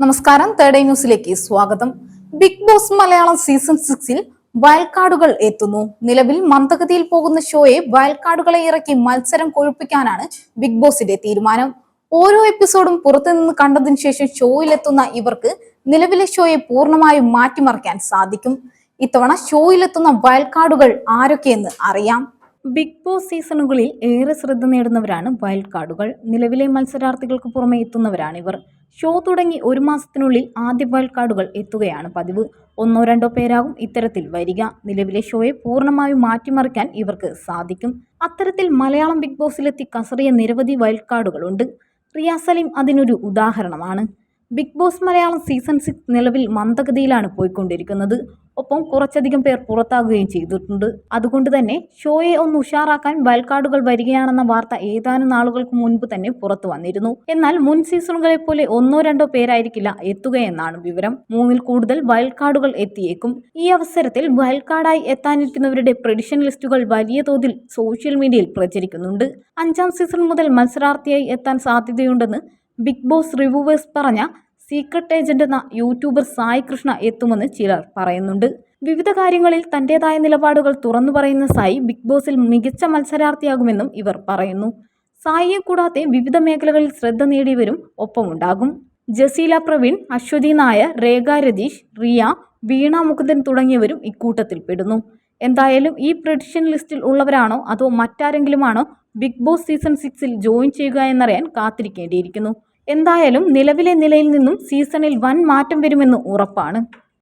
നമസ്കാരം. തേർഡ് ന്യൂസിലേക്ക് സ്വാഗതം. ബിഗ് ബോസ് മലയാളം സീസൺ സിക്സിൽ വയൽക്കാടുകൾ എത്തുന്നു. നിലവിൽ മന്ദഗതിയിൽ പോകുന്ന ഷോയെ വയൽക്കാടുകളെ ഇറക്കി മത്സരം കൊഴുപ്പിക്കാനാണ് ബിഗ് ബോസിന്റെ തീരുമാനം. ഓരോ എപ്പിസോഡും പുറത്തുനിന്ന് കണ്ടതിനു ശേഷം ഷോയിലെത്തുന്ന ഇവർക്ക് നിലവിലെ ഷോയെ പൂർണമായും മാറ്റിമറിക്കാൻ സാധിക്കും. ഇത്തവണ ഷോയിലെത്തുന്ന വയൽക്കാടുകൾ ആരൊക്കെയെന്ന് അറിയാം. ബിഗ് ബോസ് സീസണുകളിൽ ഏറെ ശ്രദ്ധ നേടുന്നവരാണ് വൈൽഡ് കാർഡുകൾ. നിലവിലെ മത്സരാർത്ഥികൾക്ക് പുറമെ എത്തുന്നവരാണിവർ. ഷോ തുടങ്ങി ഒരു മാസത്തിനുള്ളിൽ ആദ്യ വൈൽഡ് കാർഡുകൾ എത്തുകയാണ് പതിവ്. ഒന്നോ രണ്ടോ പേരാകും ഇത്തരത്തിൽ വരിക. നിലവിലെ ഷോയെ പൂർണമായും മാറ്റിമറിക്കാൻ ഇവർക്ക് സാധിക്കും. അത്തരത്തിൽ മലയാളം ബിഗ് ബോസിലെത്തി കസറിയ നിരവധി വൈൽഡ് കാർഡുകളുണ്ട്. റിയാസലിം സലീം അതിനൊരു ഉദാഹരണമാണ്. Bigg Boss Malayalam season six നിലവിൽ മന്ദഗതിയിലാണ് പോയിക്കൊണ്ടിരിക്കുന്നത്. ഒപ്പം കുറച്ചധികം പേർ പുറത്താകുകയും ചെയ്തിട്ടുണ്ട്. അതുകൊണ്ട് തന്നെ ഷോയെ ഒന്ന് ഉഷാറാക്കാൻ വയൽക്കാടുകൾ വരികയാണെന്ന വാർത്ത ഏതാനും നാളുകൾക്ക് മുൻപ് തന്നെ പുറത്തു വന്നിരുന്നു. എന്നാൽ മുൻ സീസണുകളെ പോലെ ഒന്നോ രണ്ടോ പേരായിരിക്കില്ല എത്തുകയെന്നാണ് വിവരം. മൂന്നിൽ കൂടുതൽ വയൽക്കാടുകൾ എത്തിയേക്കും. ഈ അവസരത്തിൽ വയൽക്കാടായി എത്താനിരിക്കുന്നവരുടെ പ്രഡിഷൻ ലിസ്റ്റുകൾ വലിയ തോതിൽ സോഷ്യൽ മീഡിയയിൽ പ്രചരിക്കുന്നുണ്ട്. അഞ്ചാം സീസൺ മുതൽ മത്സരാർത്ഥിയായി എത്താൻ സാധ്യതയുണ്ടെന്ന് ബിഗ് ബോസ് റിവ്യൂവേഴ്സ് പറഞ്ഞ സീക്രട്ട് ഏജന്റ് എന്ന യൂട്യൂബർ സായി കൃഷ്ണ എത്തുമെന്ന് ചിലർ പറയുന്നുണ്ട്. വിവിധ കാര്യങ്ങളിൽ തന്റേതായ നിലപാടുകൾ തുറന്നു പറയുന്ന സായി ബിഗ് ബോസിൽ മികച്ച മത്സരാർത്ഥിയാകുമെന്നും ഇവർ പറയുന്നു. സായിയെ കൂടാതെ വിവിധ മേഖലകളിൽ ശ്രദ്ധ നേടിയവരും ഒപ്പമുണ്ടാകും. ജസീല പ്രവീൺ അശ്വതി നായർ രേഖ രതീഷ് റിയ വീണ മുകുന്ദൻ തുടങ്ങിയവരും ഇക്കൂട്ടത്തിൽ പെടുന്നു. എന്തായാലും ഈ പ്രഡിഷൻ ലിസ്റ്റിൽ ഉള്ളവരാണോ അതോ മറ്റാരെങ്കിലുമാണോ ബിഗ് ബോസ് സീസൺ സിക്സിൽ ജോയിൻ ചെയ്യുക എന്നറിയാൻ കാത്തിരിക്കേണ്ടിയിരിക്കുന്നു. എന്തായാലും നിലവിലെ നിലയിൽ നിന്നും സീസണിൽ വൻ മാറ്റം വരുമെന്ന് ഉറപ്പാണ്.